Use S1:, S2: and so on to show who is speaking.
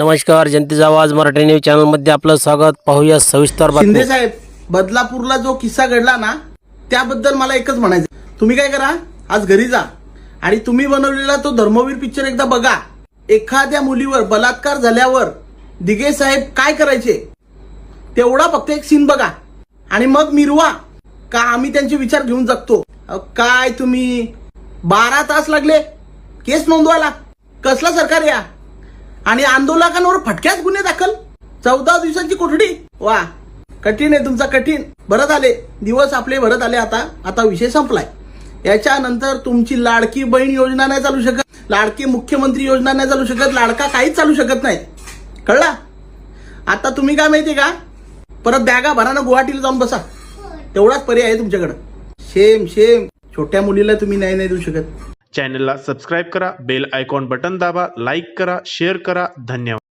S1: नमस्कार जनतेचा आवाज मराठी न्यूज चॅनलमध्ये आपलं स्वागत. पाहूया सविस्तर
S2: शिंदे साहेब बदलापूरला जो किस्सा घडला ना त्याबद्दल मला एकच म्हणायचं तुम्ही काय करा आज घरी जा. आणि तुम्ही बनवलेला तो धर्मवीर पिक्चर एकदा बघा. एखाद्या मुलीवर बलात्कार झाल्यावर दिगे साहेब काय करायचे? तेवढा फक्त एक सीन बघा. आणि मग मिरवा. का आम्ही त्यांचे विचार घेऊन जगतो? काय तुम्ही? बारा तास लागले. केस नोंदवायला. कसला सरकार या? आणि आंदोलकांवर फटक्याच गुन्हे दाखल. चौदा दिवसांची कोठडी? वा कठीण आहे तुमचा कठीण. भरत आले. दिवस आपले भरत आले आता. आता विषय संपलाय. याच्यानंतर तुमची लाडकी बहीण योजना नाही चालू शकत. लाडकी मुख्यमंत्री योजना नाही चालू शकत. लाडका काहीच चालू शकत नाही. कळला? आता तुम्ही काय माहितीये का? परत बॅगा भरानं गुवाहाटीला जाऊन बसा. तेवढाच पर्याय आहे तुमच्याकडं. शेम शेम छोट्या मुलीला तुम्ही नाही नाही देऊ शकत.
S3: चॅनलला सबस्क्राईब करा बेल आयकॉन बटन दाबा लाईक करा शेअर करा धन्यवाद